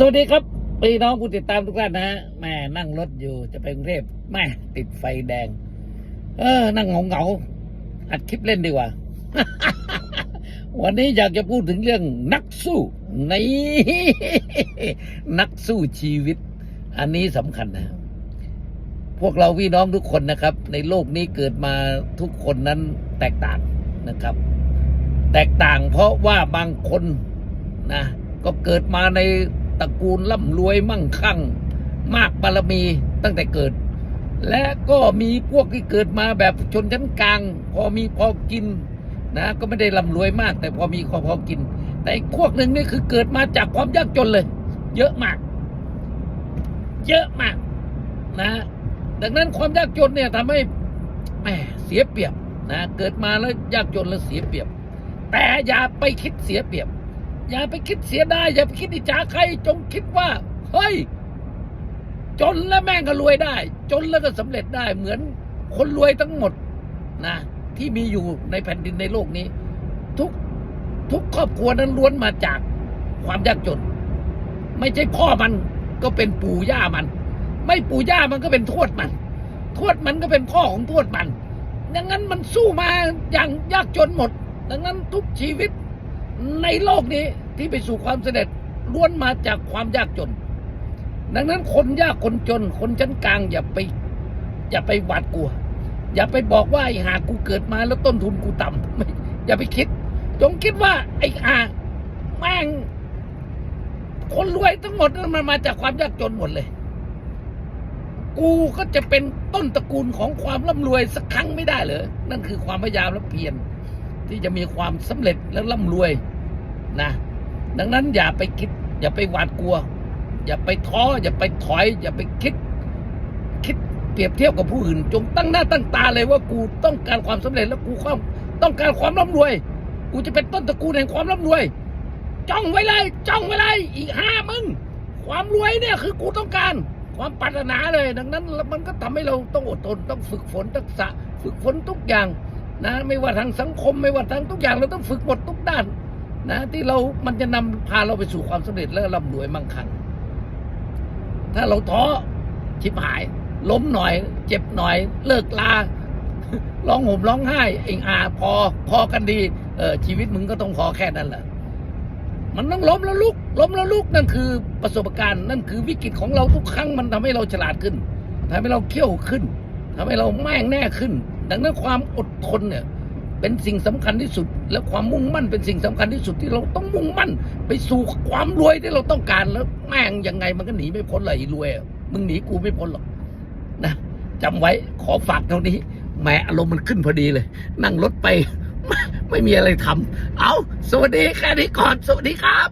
สวัสดีครับพี่น้องผู้ติดตามทุกท่านนะฮะแม่นั่งรถอยู่จะไปกรุงเทพแม่ติดไฟแดง เออ นั่งเหงาเหงาอัดคลิปเล่นดีกว่า วันนี้อยากจะพูดถึงเรื่องนักสู้ในนักสู้ชีวิต อันนี้สำคัญนะ พวกเราพี่น้องทุกคนนะครับ ในโลกนี้เกิดมาทุกคนนั้นแตกต่างนะครับ แตกต่างเพราะว่าบางคนนะก็เกิดมาใน ตระกูลร่ำรวยมั่งคั่ง มากบารมีตั้งแต่เกิด และก็มีพวกที่เกิดมาแบบชนชั้นกลาง พอมีพอกินนะก็ไม่ได้ร่ำรวยมาก แต่พอมีพอพอกิน แต่อีกพวกหนึ่งนี่คือเกิดมาจากความยากจนเลย เยอะมาก เยอะมากนะดังนั้นความยากจนเนี่ยทำให้แหมเสียเปรียบนะเกิดมาแล้วยากจนแล้วเสียเปรียบ แต่อย่าไปคิดเสียเปรียบ อย่าไปคิดเสียดายอย่าไปคิดอิจฉาใครจงคิดว่า เฮ้ย จนแล้วแม่งก็รวยได้ จนแล้วก็สำเร็จได้ เหมือนคนรวยทั้งหมดนะ ที่มีอยู่ในแผ่นดินในโลกนี้ ทุกทุกครอบครัวนั้นล้วนมาจากความยากจน ไม่ใช่พ่อมันก็เป็นปู่ย่ามัน ไม่ปู่ย่ามันก็เป็นทวดมัน ทวดมันก็เป็นพ่อของทวดมัน ดังนั้นมันสู้มาอย่างยากจนหมด ดังนั้นทุกชีวิตในโลกนี้ ที่ไปสู่ความสำเร็จล้วนมาจากความยากจน ดังนั้นคนยากคนจน คนชั้นกลางอย่าไปอย่าไปหวาดกลัว อย่าไปบอกว่าไอ้หากูเกิดมาแล้วต้นทุนกูต่ำอย่าไปคิด จงคิดว่าไอ้หาแม่งคนรวยทั้งหมดนั้นมันมาจากความยากจนหมดเลย กูก็จะเป็นต้นตระกูลของความร่ำรวยสักครั้งไม่ได้เหรอ นั่นคือความพยายามและเพียรที่จะมีความสำเร็จและร่ำรวยนะ ดังนั้นอย่าไปคิด อย่าไปหวาดกลัว อย่าไปท้อ อย่าไปถอย อย่าไปคิด คิดเปรียบเทียบกับผู้อื่น จงตั้งหน้าตั้งตาเลยว่ากูต้องการความสำเร็จและกูความต้องการความร่ำรวย กูจะเป็นต้นตระกูลแห่งความร่ำรวย จ้องไว้เลยจ้องไว้เลยอีกห้ามึงความรวยเนี่ยคือกูต้องการความปรารถนาเลย ดังนั้นมันก็ทำให้เราต้องอดทนต้องฝึกฝนทักษะ ฝึกฝนทุกอย่างนะไม่ว่าทางสังคมไม่ว่าทางทุกอย่างเราต้องฝึกหมดทุกด้าน นะที่เรา มันจะนำพาเราไปสู่ความสำเร็จและร่ำรวยมั่งคั่ง ถ้าเราท้อชิบหาย ล้มหน่อย เจ็บหน่อย เลิกลา ร้องห่มร้องไห้ เองอาพอ พอกันดี เออชีวิตมึงก็ต้องพอแค่นั้นแหละมันต้องล้มแล้วลุก ล้มแล้วลุกนั่นคือประสบการณ์นั่นคือวิกฤตของเราทุกครั้งมันทำให้เราฉลาดขึ้นทำให้เราเขี้ยวขึ้นทำให้เราแม่งแน่ขึ้น ดังนั้นความอดทนเนี่ย เป็นสิ่งสำคัญที่สุด และความมุ่งมั่นเป็นสิ่งสำคัญที่สุดที่เราต้องมุ่งมั่น ไปสู่ความรวยที่เราต้องการแล้วแม่งยังไงมันก็หนีไม่พ้นเลยรวยมึงหนีกูไม่พ้นหรอกนะจำไว้ขอฝากเท่านี้แหมอารมณ์มันขึ้นพอดีเลย นั่งรถไป ไม่มีอะไรทำเอาสวัสดีแค่นี้ก่อนสวัสดีครับ